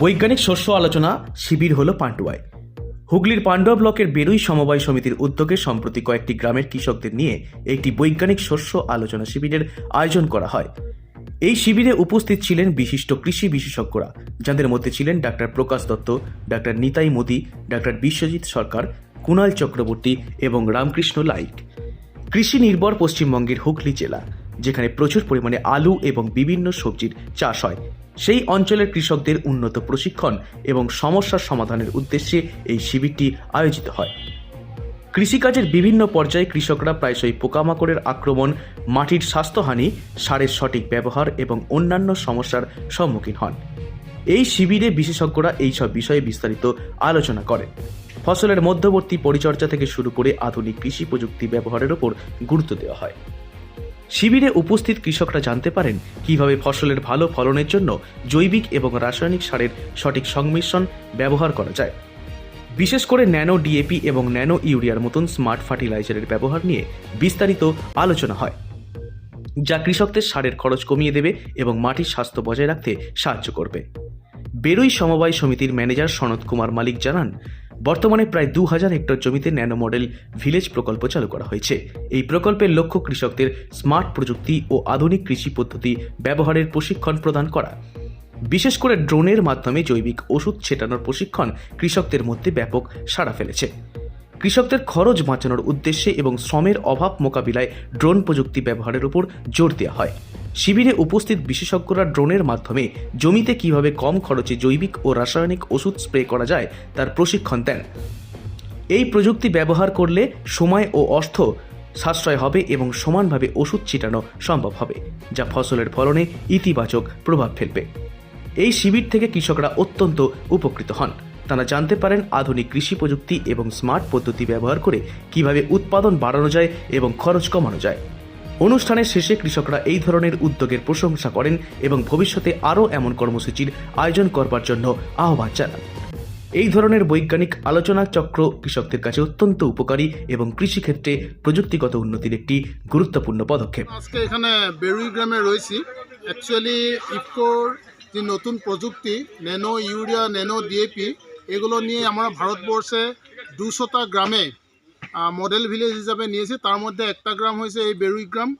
বৈজ্ঞানিক শস্য আলোচনা শিবির হলো পাণ্ডুয়ায় হুগলির পান্ডুয়া ব্লকের বেরুই সমবায় সমিতির উদ্যোগে সম্প্রতি কয়েকটি গ্রামের কৃষকদের নিয়ে একটি বৈজ্ঞানিক শস্য আলোচনা শিবিরের আয়োজন করা হয়। এই শিবিরে উপস্থিত ছিলেন বিশিষ্ট কৃষি বিশেষজ্ঞরা, যাদের মধ্যে ছিলেন doctor Prakash Dutta doctor Nitai Modi doctor Biswajit Sarkar Kunal Chakraborty এবং রামকৃষ্ণ লাইক। কৃষি নির্ভর পশ্চিমবঙ্গের হুগলি জেলা, যেখানে প্রচুর পরিমাণে আলু এবং বিভিন্ন সবজির চাষ হয়। সেই অঞ্চলের কৃষকদের উন্নত প্রশিক্ষণ এবং সমস্যার সমাধানের উদ্দেশ্যে এই শিবিরটি আয়োজিত হয়। কৃষিকাজের বিভিন্ন পর্যায়ে কৃষকরা প্রায়শই পোকামাকড়ের আক্রমণ, মাটির স্বাস্থ্যহানি, সারের সঠিক ব্যবহার এবং অন্যান্য সমস্যার সম্মুখীন হন। এই শিবিরে বিশেষজ্ঞরা এইসব বিষয়ে বিস্তারিত আলোচনা করেন। ফসলের মধ্যবর্তী পরিচর্যা থেকে শুরু করে আধুনিক কৃষি প্রযুক্তি ব্যবহারের ওপর গুরুত্ব দেওয়া হয়। শিবিরে উপস্থিত কৃষকরা জানতে পারেন কীভাবে ফসলের ভালো ফলনের জন্য জৈবিক এবং রাসায়নিক সারের সঠিক সংমিশ্রণ ব্যবহার করা যায়। বিশেষ করে ন্যানো ডিএপি এবং ন্যানো ইউরিয়ার মতন স্মার্ট ফার্টিলাইজারের ব্যবহার নিয়ে বিস্তারিত আলোচনা হয়, যা কৃষকদের সারের খরচ কমিয়ে দেবে এবং মাটির স্বাস্থ্য বজায় রাখতে সাহায্য করবে। বেরুই সমবায় সমিতির ম্যানেজার সনৎ কুমার মালিক জানান বর্তমানে প্রায় দু হাজার হেক্টর জমিতে ন্যানো মডেল ভিলেজ প্রকল্প চালু করা হয়েছে। এই প্রকল্পের লক্ষ্য কৃষকদের স্মার্ট প্রযুক্তি ও আধুনিক কৃষি পদ্ধতি ব্যবহারের প্রশিক্ষণ প্রদান করা। বিশেষ করে ড্রোনের মাধ্যমে জৈবিক ওষুধ ছেটানোর প্রশিক্ষণ কৃষকদের মধ্যে ব্যাপক সাড়া ফেলেছে। কৃষকদের খরচ বাঁচানোর উদ্দেশ্যে এবং শ্রমের অভাব মোকাবিলায় ড্রোন প্রযুক্তি ব্যবহারের উপর জোর দেওয়া হয়। শিবিরে উপস্থিত বিশেষজ্ঞরা ড্রোনের মাধ্যমে জমিতে কীভাবে কম খরচে জৈবিক ও রাসায়নিক ওষুধ স্প্রে করা যায় তার প্রশিক্ষণ দেন। এই প্রযুক্তি ব্যবহার করলে সময় ও অর্থ সাশ্রয় হবে এবং সমানভাবে ওষুধ ছিটানো সম্ভব হবে, যা ফসলের ফলনে ইতিবাচক প্রভাব ফেলবে। এই শিবির থেকে কৃষকরা অত্যন্ত উপকৃত হন। তারা জানতে পারেন আধুনিক কৃষি প্রযুক্তি এবং স্মার্ট পদ্ধতি ব্যবহার করে কীভাবে উৎপাদন বাড়ানো যায় এবং খরচ কমানো যায়। অনুষ্ঠানের শেষে কৃষকরা এই ধরনের উদ্যোগের প্রশংসা করেন এবং ভবিষ্যতে আরও এমন কর্মসূচির আয়োজন করবার জন্য আহ্বান জানান। এই ধরনের বৈজ্ঞানিক আলোচনা চক্র কৃষকদের কাছে অত্যন্ত উপকারী এবং কৃষিক্ষেত্রে প্রযুক্তিগত উন্নতির একটি গুরুত্বপূর্ণ পদক্ষেপ। আজকে এখানে বেরুই গ্রামে রয়েছি। অ্যাকচুয়ালি ইফকোর যে নতুন প্রযুক্তি, ন্যানো ইউরিয়া, ন্যানো ডিএপি, এগুলো নিয়ে আমরা ভারতবর্ষে দুশোটা গ্রামে মডেল ভিলেজ হিসাবে নিয়েছি। তার মধ্যে একটা গ্রাম হয়েছে এই বেরুই গ্রাম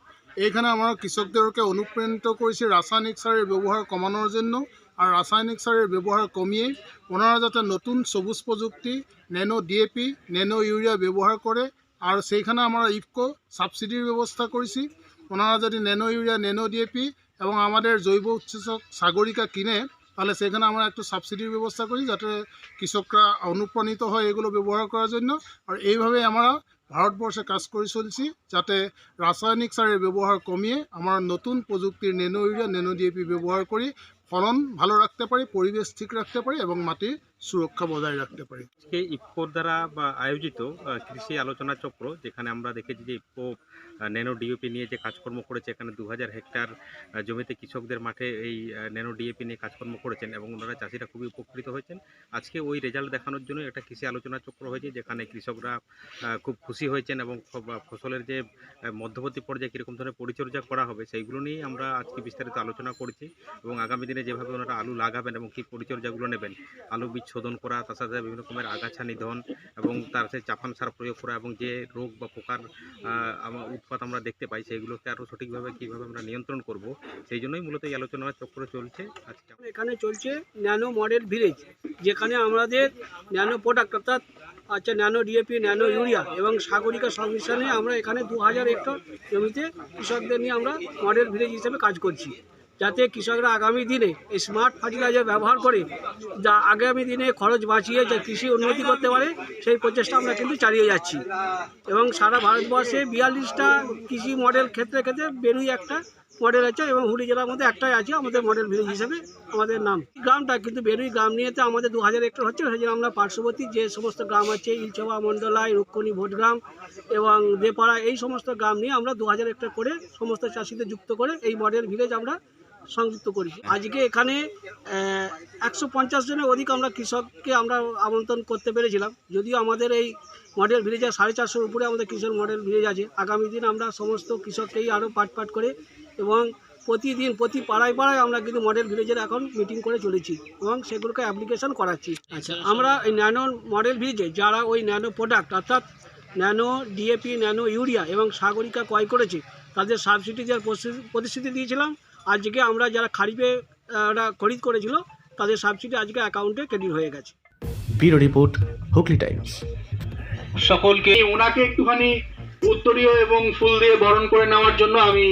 এইখানে আমরা কৃষকদেরকে অনুপ্রাণিত করেছি রাসায়নিক সারের ব্যবহার কমানোর জন্য। আর রাসায়নিক সারের ব্যবহার কমিয়ে ওনারা যাতে নতুন সবুজ প্রযুক্তি ন্যানো ডিএপি ন্যানো ইউরিয়া ব্যবহার করে। আর সেইখানে আমরা ইফকো সাবসিডির ব্যবস্থা করেছি। ওনারা যদি ন্যানো ইউরিয়া ন্যানো ডিএপি এবং আমাদের জৈব উৎসেচক সাগরিকা কিনে তাহলে সেখানে আমরা একটু সাবসিডির ব্যবস্থা করি যাতে কৃষকরা অনুপ্রাণিত হয় এগুলো ব্যবহার করার জন্য। আর এইভাবে আমরা ভারতবর্ষে কাজ করে চলছি যাতে রাসায়নিক সারের ব্যবহার কমিয়ে আমরা নতুন প্রযুক্তির ন্যানো ইউরিয়া ন্যানো ডিএপি ব্যবহার করি, ফলন ভালো রাখতে পারি, পরিবেশ ঠিক রাখতে পারি এবং মাটির সুরক্ষা বজায় রাখতে পারি। আজকে ইফকোর দ্বারা বা আয়োজিত কৃষি আলোচনা চক্র, যেখানে আমরা দেখেছি যে ইফকো ন্যানো ডিএপি নিয়ে যে কাজকর্ম করেছে, এখানে দু হাজার হেক্টর জমিতে কৃষকদের মাঠে এই ন্যানো ডিএপি নিয়ে কাজকর্ম করেছেন এবং ওনারা চাষিরা খুবই উপকৃত হয়েছেন। আজকে ওই রেজাল্ট দেখানোর জন্য একটা কৃষি আলোচনা চক্র হয়েছে, যেখানে কৃষকরা খুব খুশি হয়েছেন এবং ফসলের যে মধ্যবর্তী পর্যায়ে কীরকম ধরনের পরিচর্যা করা হবে, সেইগুলো নিয়েই আমরা আজকে বিস্তারিত আলোচনা করেছি এবং আগামী দিনে যেভাবে ওনারা আলু লাগাবেন এবং কী পরিচর্যাগুলো নেবেন, আলু বীজ শোধন করা তার সাথে বিভিন্ন রকমের আগাছা নিধন এবং তার সাথে চাপান সার প্রয়োগ করা এবং যে রোগ বা পোকার উৎপাত আমরা দেখতে পাই, সেগুলোকে আরও সঠিকভাবে কীভাবে আমরা নিয়ন্ত্রণ করব, সেই জন্যই মূলত এই আলোচনা চক্র চলছে এখানে চলছে ন্যানো মডেল ভিলেজ, যেখানে আমাদের ন্যানো প্রোডাক্ট অর্থাৎ আচ্ছা ন্যানো ডিএপি, ন্যানো ইউরিয়া এবং সাগরিকা সংমিশ্রণে আমরা এখানে দু হাজার হেক্টর জমিতে কৃষকদের নিয়ে আমরা মডেল ভিলেজ হিসেবে কাজ করছি। যাতে কৃষকরা আগামী দিনে এই স্মার্ট ফার্টিলাইজার ব্যবহার করে যা আগামী দিনে খরচ বাঁচিয়ে যা কৃষি উন্নতি করতে পারে, সেই প্রচেষ্টা আমরা কিন্তু চালিয়ে যাচ্ছি। এবং সারা ভারতবর্ষে বিয়াল্লিশটা কৃষি মডেল ক্ষেত্রে ক্ষেত্রে বেরুই একটা মডেল আছে এবং হুগলি জেলার মধ্যে একটাই আছে, আমাদের মডেল ভিলেজ হিসেবে আমাদের নাম। গ্রামটা কিন্তু বেরুই গ্রাম নিয়েতে আমাদের দু হাজার হেক্টর হচ্ছে, সেই জন্য আমরা পার্শ্ববর্তী যে সমস্ত গ্রাম আছে, ইলছবা, মণ্ডলাই রুক্ষণী ভোটগ্রাম এবং দেপাড়া, এই সমস্ত গ্রাম নিয়ে আমরা দু হাজার হেক্টর করে সমস্ত চাষিদের যুক্ত করে এই মডেল ভিলেজ আমরা সংযুক্ত করেছি। আজকে এখানে একশো পঞ্চাশ জনের অধিক আমরা কৃষককে আমরা আমন্ত্রণ করতে পেরেছিলাম। যদিও আমাদের এই মডেল ভিলেজের সাড়ে চারশোর উপরে আমাদের কৃষক মডেল ভিলেজ আছে। আগামী দিন আমরা সমস্ত কৃষককেই আরও পাট পাট করে এবং প্রতিদিন প্রতি পাড়ায় পাড়ায় আমরা কিন্তু মডেল ভিলেজের এখন মিটিং করে চলেছি এবং সেগুলোকে অ্যাপ্লিকেশন করাচ্ছি। আচ্ছা আমরা এই ন্যানো মডেল ভিলেজে যারা ওই ন্যানো প্রোডাক্ট অর্থাৎ ন্যানো ডিএপি ন্যানো ইউরিয়া এবং সাগরিকা ক্রয় করেছে তাদের সাবসিডি দেওয়ার প্রতিশ্রুতি দিয়েছিলাম। আজকে আমরা যারা খারিফে ওরা খরিদ করেছিল তাদের সাবসিডি আজকে অ্যাকাউন্টে ক্রেডিট হয়ে গেছে। Bureau report Hooghly Times. সকলকে ওনাকে একটুখানি উত্তরীয় এবং ফুল দিয়ে বরণ করে নেওয়ার জন্য আমি